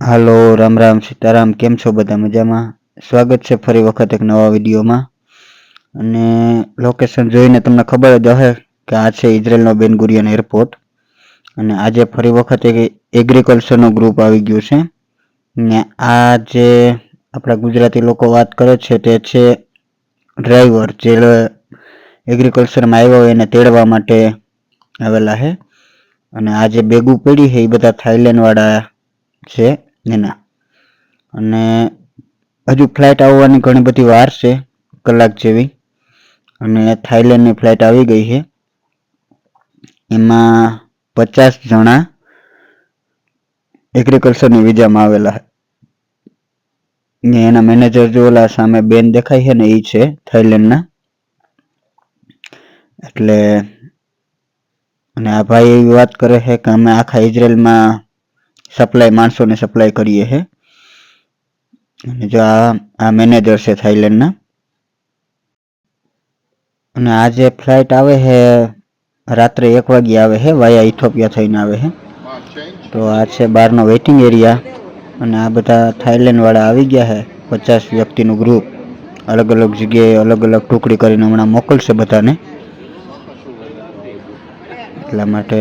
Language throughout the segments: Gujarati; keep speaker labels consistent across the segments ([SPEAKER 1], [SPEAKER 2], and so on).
[SPEAKER 1] હાલો, રામ રામ, સીતારામ, કેમ છો બધા મજામાં? સ્વાગત છે ફરી વખત એક નવા વિડીયોમાં. અને લોકેશન જોઈને તમને ખબર જ હશે કે આ છે ઇઝરાયલનો બેન ગુરિયન એરપોર્ટ અને આજે ફરી વખત એક એગ્રીકલ્ચરનું ગ્રુપ આવી ગયું છે. ને આ જે આપણા ગુજરાતી લોકો વાત કરે છે તે છે ડ્રાઈવર જે એગ્રીકલ્ચરમાં આવ્યા હોય એને તેડવા માટે આવેલા છે. અને આ જે બેગું પડી છે એ બધા થાઈલેન્ડવાળા છે. એના. અને હજુ ફ્લાઇટ આવવાની ઘણી બધી વાર છે, કલાક જેવી. અને થાઈલેન્ડની ફ્લાઇટ આવી ગઈ છે. એમાં પચાસ જણા એગ્રીકલ્ચરની વિઝામાં આવેલા ને એના મેનેજર જો ઓલા સામે બેન દેખાય છે ને એ છે થાઈલેન્ડના. એટલે અને આ ભાઈ એવી વાત કરે છે કે અમે આખા ઇઝરાયલમાં સપ્લાય માણસોને સપ્લાય કરીએ છે અને જો આ આ મેનેજર છે થાઈલેન્ડના. અને આ જે ફ્લાઇટ આવે છે રાત્રે એક વાગે આવે છે વાયા ઇથોપિયા થઈને આવે છે તો આ છે બહારનો વેઇટિંગ એરિયા અને આ બધા થાઈલેન્ડવાળા આવી ગયા છે પચાસ વ્યક્તિનું ગ્રુપ અલગ અલગ જગ્યાએ અલગ અલગ ટુકડી કરીને હમણાં મોકલશે બધાને. એટલા માટે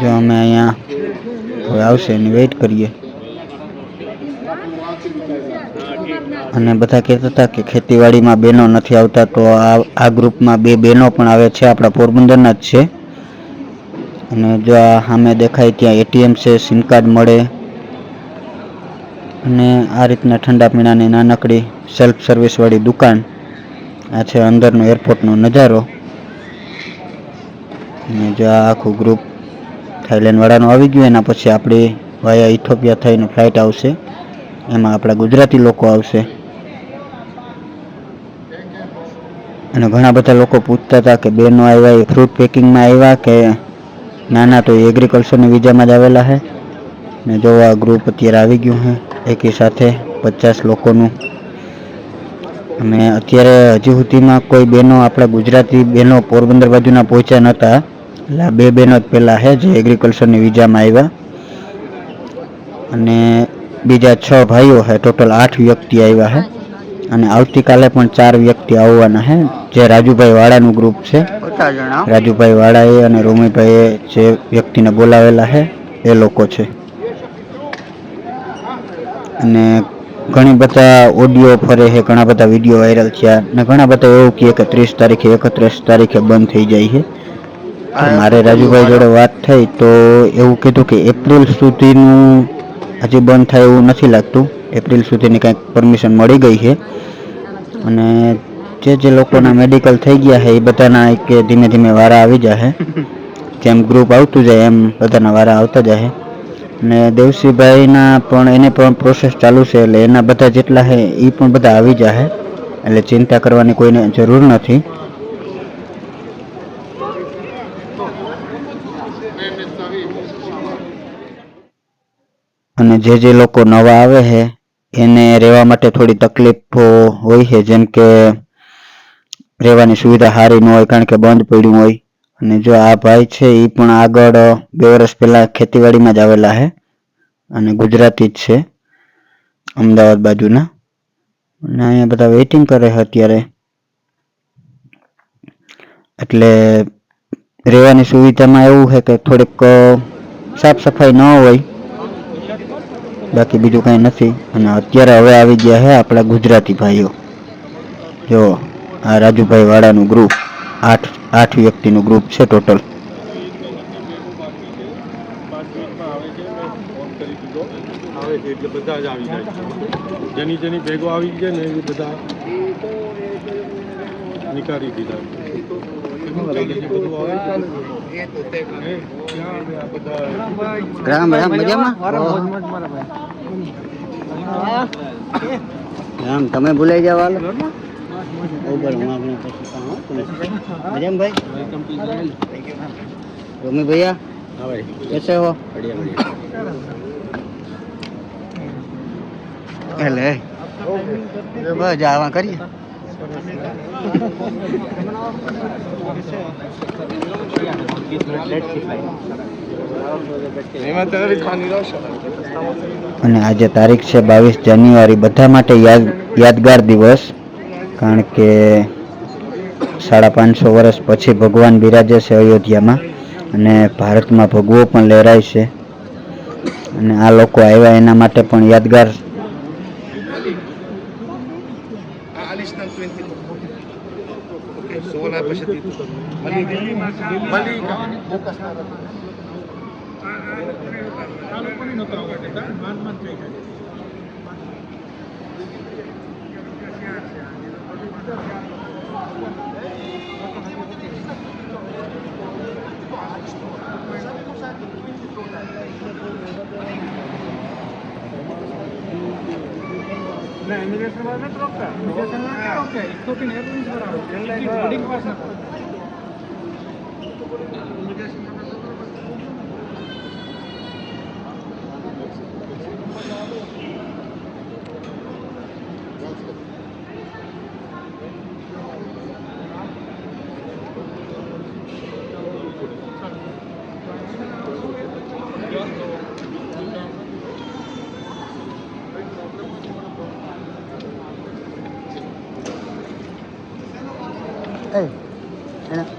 [SPEAKER 1] જો અમે અહીંયા હવે આવશે એની વેઇટ કરીએ. અને બધા કહેતા હતા કે ખેતીવાડીમાં બહેનો નથી આવતા, તો આ આ ગ્રુપમાં બે બહેનો પણ આવે છે, આપણા પોરબંદરના જ છે. અને જો આ સામે દેખાય ત્યાં એટીએમ છે સિમ કાર્ડ મળે. અને આ રીતના ઠંડા પીણાની નાનકડી સેલ્ફ સર્વિસવાળી દુકાન. આ છે અંદરનો એરપોર્ટનો નજારો. અને જો આ આખું ગ્રુપ થાઈલેન્ડ વાળાનું આવી ગયું, એના પછી આપણી વાયા ઇથોપિયા થઈને ફ્લાઇટ આવશે. એમાં આપણા ગુજરાતી લોકો આવશે. અને ઘણા બધા લોકો પૂછતા હતા કે બેનો આવ્યા એ ફ્રૂટ પેકિંગમાં આવ્યા કે નાના તો એગ્રીકલ્ચરની વિઝામાં જ આવેલા છે ને જો આ ગ્રુપ અત્યારે આવી ગયું છે એકી સાથે પચાસ લોકોનું. અને અત્યારે હજી સુધીમાં કોઈ બહેનો આપણા ગુજરાતી બહેનો પોરબંદર બાજુના પહોંચ્યા નહોતા એટલે બે બહેનો જ પહેલાં છે જે એગ્રીકલ્ચરની વિઝામાં આવ્યા. અને બીજા છ ભાઈઓ છે ટોટલ આઠ વ્યક્તિ આવ્યા છે અને આવતીકાલે પણ ચાર વ્યક્તિ આવવાના છે જે રાજુભાઈ વાળાનું ગ્રુપ છે. રાજુભાઈ વાળાએ અને રોમીભાઈએ જે વ્યક્તિને બોલાવેલા છે એ લોકો છે. અને ઘણી બધા ઓડિયો ફરે છે ઘણા બધા વીડિયો વાયરલ થયા. અને ઘણા બધા એવું કહે કે ત્રીસ તારીખે એકત્રીસ તારીખે બંધ થઈ જાય છે મારે રાજુભાઈ જોડે વાત થઈ તો એવું કીધું કે એપ્રિલ સુધીનું હજી બંધ થાય એવું નથી લાગતું. એપ્રિલ સુધીની કંઈક પરમિશન મળી ગઈ છે. અને જે જે લોકોના મેડિકલ થઈ ગયા છે એ બધાના કે ધીમે ધીમે વારા આવી જશે જેમ ગ્રુપ આવતું જાય એમ બધાના વારા આવતા જશે અને દેવસીભાઈના પણ એને પણ પ્રોસેસ ચાલુ છે એટલે એના બધા જેટલા છે એ પણ બધા આવી જશે એટલે ચિંતા કરવાની કોઈને જરૂર નથી. જે જે લોકો નવા આવે છે, એને રહેવા માટે થોડી તકલીફો હોય છે, જેમ કે રહેવાની સુવિધા સારી ન હોય, કારણ કે બંધ પડ્યું હોય. અને જો આ ભાઈ છે એ પણ આગળ બે વર્ષ પહેલાં ખેતીવાડીમાં જ આવેલા છે અને ગુજરાતી જ છે, અમદાવાદ બાજુના. અને અહીંયા બધા વેઇટિંગ કરે છે અત્યારે. એટલે રહેવાની સુવિધામાં એવું છે કે થોડીક સાફ સફાઈ ન હોય બાકી બીજું કાંઈ નથી. અને અત્યારે હવે આવી ગયા છે આપણા ગુજરાતી ભાઈઓ. જો, આ રાજુભાઈ વાળાનું ગ્રુપ આઠ આઠ વ્યક્તિનું ગ્રુપ છે ટોટલ
[SPEAKER 2] એટલે દીધા.
[SPEAKER 1] રામ રામ મજામાં રામ તમે ભૂલાઈ જાવ હાલો ઉપર હું આપણે પછી કામ હો તમે મજામાં ભાઈ રોમી ભૈયા
[SPEAKER 2] આવે
[SPEAKER 1] कैसे हो એટલે બસ આવા કરીએ અને આજે તારીખ છે બાવીસ જાન્યુઆરી. બધા માટે યાદ, યાદગાર દિવસ, કારણ કે સાડા પાંચસો વર્ષ પછી ભગવાન બિરાજે છે અયોધ્યામાં અને ભારતમાં ભગવો પણ લહેરાય છે. અને આ લોકો આવ્યા એના માટે પણ યાદગાર
[SPEAKER 2] बचत देतो भले मोक Thank you. Dito. Mali, mali ka. Bukas na rin.
[SPEAKER 1] એના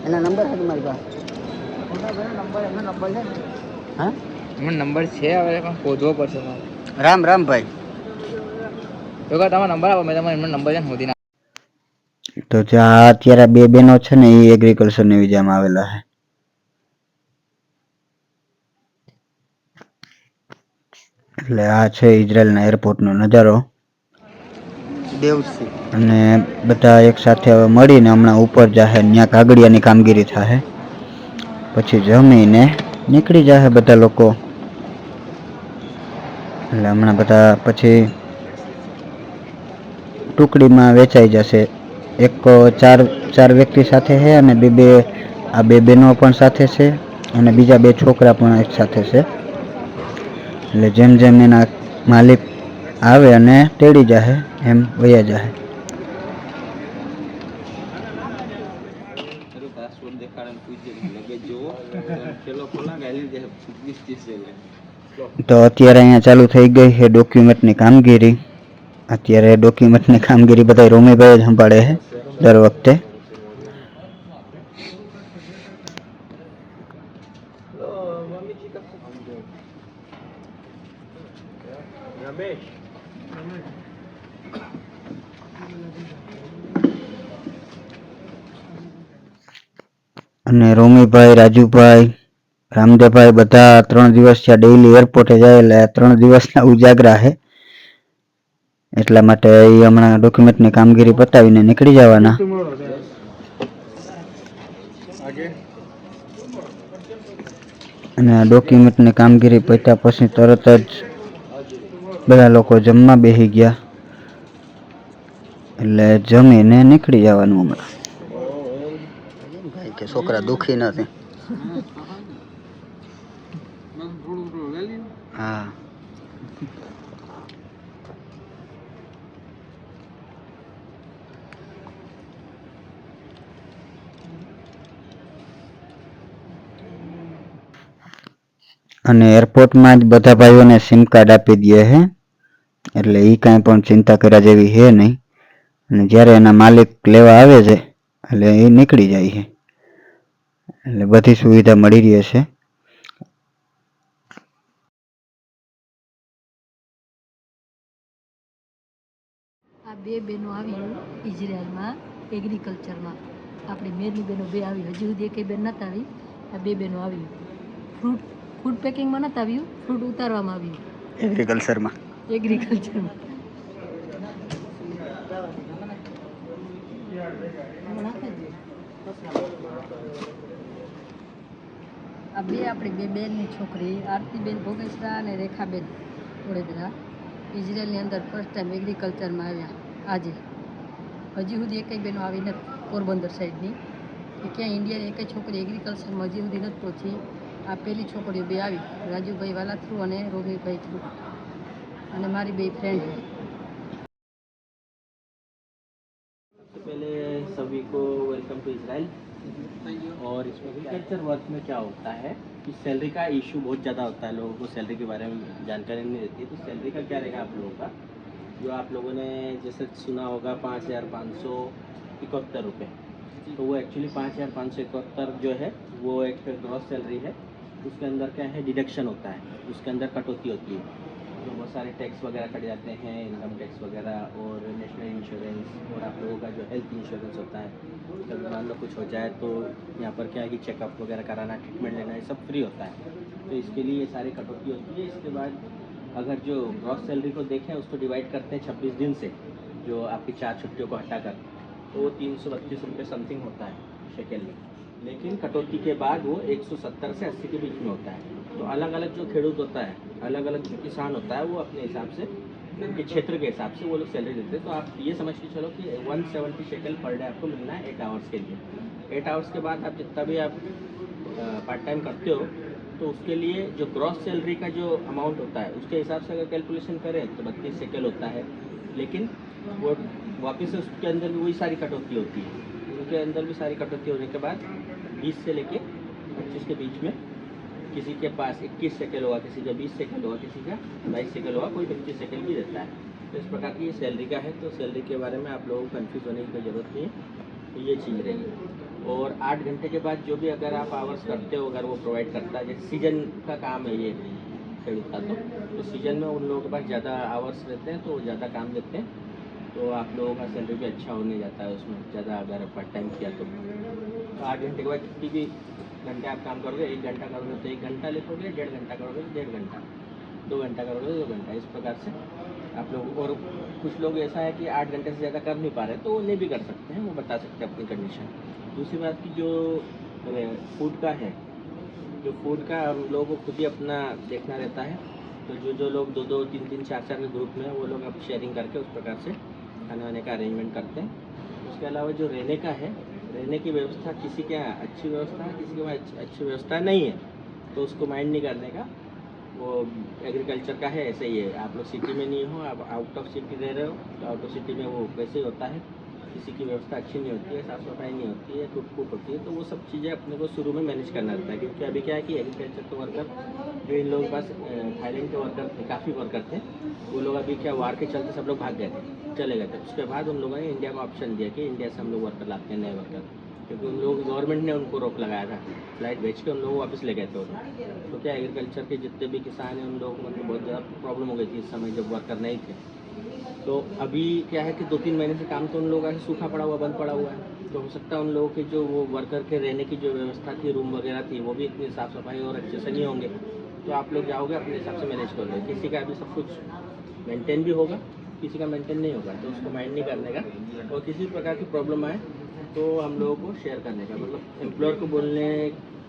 [SPEAKER 1] એના નંબર છે તમારી પાસે હા
[SPEAKER 3] એમાં નંબર છે હવે પણ શોધવો પડશે મારે
[SPEAKER 1] રામ રામ ભાઈ
[SPEAKER 3] તો કે તમારો નંબર આપો મેં તમારો એમનો નંબર છે ને શોધી
[SPEAKER 1] તો જે આ અત્યારે આ બે બહેનો છે ને એ એગ્રીકલ્ચરની વિઝામાં આવેલા છે. એટલે આ છે ઇઝરાયલના એરપોર્ટનો નજારો. દેવસી અને બધા એક સાથે હવે મળીને હમણાં ઉપર જાહે ત્યાં કાગડિયાની કામગીરી થાહે. પછી જમીને નીકળી જાહે બધા લોકો. એટલે હમણાં બધા પછી ટુકડીમાં વેચાઈ જશે. એક ચાર ચાર વ્યક્તિ સાથે છે અને બે બે, આ બે બહેનો પણ સાથે છે અને બીજા બે છોકરા પણ એક સાથે છે. એટલે જેમ જેમ એના માલિક આવે અને તેડી જાહે એમ વયા જાહે. તો અત્યારે અહીંયા ચાલુ થઈ ગઈ છે ડોક્યુમેન્ટની કામગીરી. અત્યારે ડોક્યુમેન્ટની કામગીરી બધા રોમીભાઈ જ સંભાળે છે દર વખતે. અને રોમીભાઈ, રાજુભાઈ, રામદેવભાઈ બધા ત્રણ દિવસ થયા ડેઈલી એરપોર્ટે જાય એટલે ત્રણ દિવસના ઉજાગરા છે એટલા માટે એ હમણાં ડોક્યુમેન્ટની કામગીરી પતાવીને નીકળી જવાના. અને ડોક્યુમેન્ટની કામગીરી પત્યા પછી તરત જ બધા લોકો જમવા બેસી ગયા. એટલે જમીને નીકળી જવાનું હમણાં. છોકરા દુખી નથી. હા. અને એરપોર્ટમાં જ બધા ભાઈઓને સિમ કાર્ડ આપી દે છે એટલે એ કાંઈ પણ ચિંતા કર્યા જેવી છે નહીં. અને જ્યારે એના માલિક લેવા આવે છે, એટલે એ નીકળી જાય છે એટલે બધી સુવિધા મળી રહે છે
[SPEAKER 4] આ બે બહેનો આવી ઇઝરાયલમાં એગ્રીકલ્ચરમાં આપણે મેરની બહેનો બે આવી હજી સુધી એકે બેન નહોતા આવી. આ બે બહેનો આવી ફ્રૂટ ફૂડ પેકિંગમાં નહોતા આવ્યું. ફ્રૂટ ઉતારવામાં આવ્યું.
[SPEAKER 1] એગ્રીકલ્ચરમાં
[SPEAKER 4] એગ્રીકલ્ચરમાં આ બે આપણી બે બેનની છોકરી, આરતીબેન ભોગેસરા અને રેખાબેન વડોદરા ઇઝરાયલની અંદર ફર્સ્ટ ટાઈમ એગ્રીકલ્ચરમાં આવ્યા આજે. હજી સુધી એકેય બહેનો આવી નથી, પોરબંદર સાઈડની કે ક્યાં ઇન્ડિયાની એકેય છોકરી એગ્રીકલ્ચરમાં હજી સુધી નથી પહોંચી. આ પહેલી છોકરીઓ બે આવી, રાજુભાઈ વાલા થ્રુ અને રોમીભાઈ થ્રુ. અને મારી બે ફ્રેન્ડ
[SPEAKER 3] इसराइल
[SPEAKER 5] और इसमें एग्रीकल्चर वर्क में क्या होता है? कि सैलरी का इशू बहुत ज़्यादा होता है लोगों को सैलरी के बारे में जानकारी नहीं रहती है। तो सैलरी का क्या रहेगा आप लोगों का? जो आप लोगों ने जैसे सुना होगा पाँच हज़ार पाँच सौ इकहत्तर रुपये तो वो एक्चुअली पाँच हज़ार पाँच सौ इकहत्तर जो है वो एक ग्रॉस सैलरी है। उसके अंदर क्या है? डिडक्शन होता है। उसके अंदर कटौती होती है। तो बहुत सारे टैक्स वगैरह कट जाते हैं इनकम टैक्स वगैरह और नेशनल इंश्योरेंस और आप लोगों का जो हेल्थ इंश्योरेंस होता है कभी मान लो कुछ हो जाए तो यहाँ पर क्या है कि चेकअप वगैरह कराना ट्रीटमेंट लेना, ये सब फ्री होता है। तो इसके लिए ये सारी कटौती होती है। इसके बाद अगर जो ग्रॉस सैलरी को देखें, उसको डिवाइड करते हैं छब्बीस दिन से, जो आपकी चार छुट्टियों को हटाकर तो वो तीन सौ बत्तीस रुपये समथिंग होता है शेकेल में। लेकिन कटौती के बाद वो 170 से 80 के बीच में होता है। तो अलग अलग जो खेडूत होता है अलग अलग जो किसान होता है, वो अपने हिसाब से उनके क्षेत्र के हिसाब से वो लोग सैलरी देते हैं। तो आप ये समझ के चलो कि 170 शेकल पर डे आपको मिलना है एट आवर्स के लिए। एट आवर्स के बाद आप जितना भी आप पार्ट टाइम करते हो तो उसके लिए जो ग्रॉस सैलरी का जो अमाउंट होता है, उसके हिसाब से अगर कैलकुलेशन करें तो बत्तीस सेकल होता है। लेकिन वो वापस उसके अंदर भी वही सारी कटौती होती है। उनके अंदर भी सारी कटौती होने के बाद बीस से लेके पच्चीस के बीच में किसी के पास 21 सेकेंड होगा किसी का 20 सेकेंड होगा किसी का बाईस सेकेंड होगा कोई 25 सेकेंड भी देता है। तो इस प्रकार की सैलरी का है तो सैलरी के बारे में आप लोगों को कन्फ्यूज़ होने की कोई ज़रूरत नहीं है। तो ये चीज़ रहेगी और आठ घंटे के बाद जो भी अगर आप आवर्स करते हो अगर वो प्रोवाइड करता है जैसे सीज़न का काम है ये खेडूत का तो, तो सीज़न में उन लोगों के पास ज़्यादा आवर्स रहते हैं तो ज़्यादा काम देते हैं। तो आप लोगों का सैलरी भी अच्छा होने जाता है उसमें ज़्यादा अगर पार्ट टाइम किया तो। तो आठ घंटे के बाद कितनी भी घंटे आप काम करोगे, एक घंटा करोगे तो एक घंटा लिखोगे, डेढ़ घंटा करोगे तो डेढ़ घंटा, दो घंटा करोगे तो दो घंटा, इस प्रकार से आप लोग, और कुछ लोग ऐसा है कि आठ घंटे से ज़्यादा कर नहीं पा रहे तो वो नहीं भी कर सकते हैं, वो बता सकते हैं अपनी कंडीशन दूसरी बात की जो फ़ूड का है, जो फ़ूड का हम लोगों को खुद ही अपना देखना रहता है तो जो जो लोग दो दो, तीन तीन, चार चार ग्रुप में वो लोग अब शेयरिंग करके उस प्रकार से खाने वाने का अरेंजमेंट करते हैं। उसके अलावा जो रहने का है रहने की व्यवस्था किसी के यहाँ अच्छी व्यवस्था है किसी के वहाँ अच्छी, व्यवस्था नहीं है तो उसको माइंड नहीं करने का। वो एग्रीकल्चर का है ऐसे ही है। आप लोग सिटी में नहीं हो आप आउट ऑफ़ सिटी रह रहे हो तो आउट ऑफ़ सिटी में वो ही होता है। किसी की व्यवस्था अच्छी नहीं होती है साफ़ सफ़ाई नहीं होती है टूट फूट होती है तो वो सब चीज़ें अपने को शुरू में मैनेज करना रहता है। क्योंकि अभी क्या है कि एग्रीकल्चर के वर्कर जो इन लोगों के पास थाईलैंड के वर्कर थे काफ़ी वर्कर थे वो लोग अभी क्या वार के चलते सब लोग भाग गए थे। चले गए थे उसके बाद उन लोगों ने इंडिया को ऑप्शन दिया कि इंडिया से हम लोग वर्कर लाते हैं नए वर्कर क्योंकि उन लोग गवर्नमेंट ने उनको रोक लगाया था। फ़्लाइट भेज के उन लोग वापस ले गए थे लोग तो क्या एग्रीकल्चर के जितने भी किसान हैं उन लोगों को मतलब बहुत ज़्यादा प्रॉब्लम हो गई थी इस समय जब वर्कर नहीं थे। तो अभी क्या है कि दो तीन महीने से काम तो उन लोगों का सूखा पड़ा हुआ, बंद पड़ा हुआ है। तो हो सकता है उन लोगों के जो वो वर्कर के रहने की जो व्यवस्था थी रूम वगैरह थी, वो भी इतनी साफ़ सफ़ाई और अच्छे से नहीं होंगे। तो आप लोग जाओगे अपने हिसाब से मैनेज करोगे किसी का भी सब कुछ मेंटेन भी होगा। किसी का मेंटेन नहीं होगा तो उसको माइंड नहीं करने का और किसी प्रकार की प्रॉब्लम आए तो हम लोगों को शेयर करने का मतलब एम्प्लॉयर को बोलने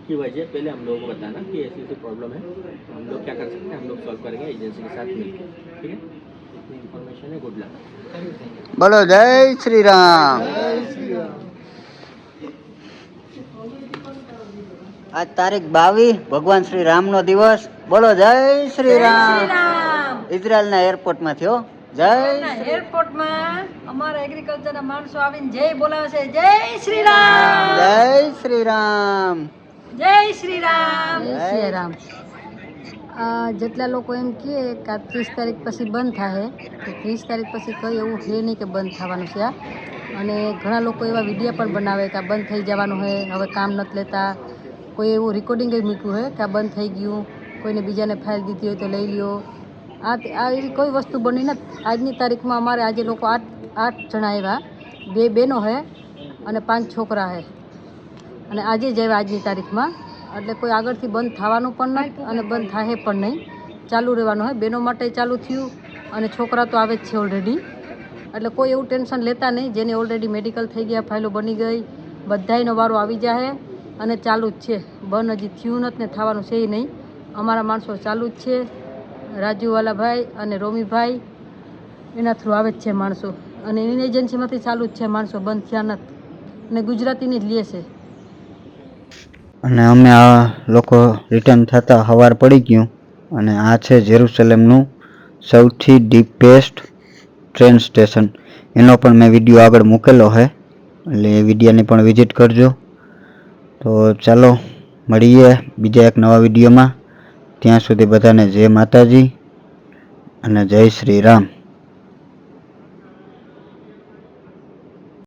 [SPEAKER 5] की वजह पहले हम लोगों को बताना कि ऐसी ऐसी प्रॉब्लम है तो हम लोग क्या कर सकते हैं हम लोग सॉल्व करेंगे एजेंसी के साथ मिलकर ठीक है इतनी इन्फॉर्मेशन है गुड लक
[SPEAKER 1] બોલો જય શ્રી રામ આજ તારીખ બાવીસ ભગવાન શ્રી રામનો દિવસ બોલો જય શ્રી રામ ઇઝરાયલના એરપોર્ટમાં થયો જય
[SPEAKER 4] એરપોર્ટમાં અમારા એગ્રીકલ્ચરના માણસો આવીને જય બોલાવે છે. જય શ્રી રામ.
[SPEAKER 1] જય શ્રી રામ.
[SPEAKER 4] જય શ્રી રામ. જય શ્રી રામ. જેટલા લોકો એમ કહે કે આ ત્રીસ તારીખ પછી બંધ થાય તો ત્રીસ તારીખ પછી કંઈ એવું છે નહીં કે બંધ થવાનું છે આ અને ઘણા લોકો એવા વીડિયો પણ બનાવે કે આ બંધ થઈ જવાનું છે હવે કામ નથી લેતા. કોઈ એવું રેકોર્ડિંગ મૂક્યું હોય કે આ બંધ થઈ ગયું કોઈને બીજાને ફાઇલ દીધી હોય તો લઈ લ્યો. આ આ એવી કોઈ વસ્તુ બની નથી. આજની તારીખમાં અમારે આજે લોકો આઠ આઠ જણા આવ્યા. બે બહેનો છે અને પાંચ છોકરા હે. અને આજે જ આવ્યા આજની તારીખમાં. એટલે કોઈ આગળથી બંધ થવાનું પણ નહીં અને બંધ થાય પણ નહીં. ચાલુ રહેવાનું હોય બહેનો માટે ચાલુ થયું અને છોકરા તો આવે જ છે ઓલરેડી એટલે કોઈ એવું ટેન્શન લેતા નહીં. જેને ઓલરેડી મેડિકલ થઈ ગયા, ફાઇલો બની ગઈ, બધાયનો વારો આવી જાય અને ચાલુ જ છે. બંધ હજી થયું નથી ને થવાનું છે નહીં. અમારા માણસો ચાલુ જ છે. રાજુવાલાભાઈ અને રોમીભાઈ, એના થ્રુ આવે જ છે માણસો. અને એની એજન્સીમાંથી ચાલુ જ છે માણસો બંધ થયા નથી. અને ગુજરાતીની જ લે છે.
[SPEAKER 1] અને અમે આ લોકો રિટર્ન થતાં હવાર પડી ગયું અને આ છે જેરુસલેમનું સૌથી ડીપેસ્ટ ટ્રેન સ્ટેશન એનો પણ મેં વીડિયો આગળ મૂકેલો છે એટલે એ વિડીયાની પણ વિઝિટ કરજો. તો ચાલો, મળીએ બીજા એક નવા વિડીયોમાં ત્યાં સુધી બધાને જય માતાજી અને જય શ્રી રામ.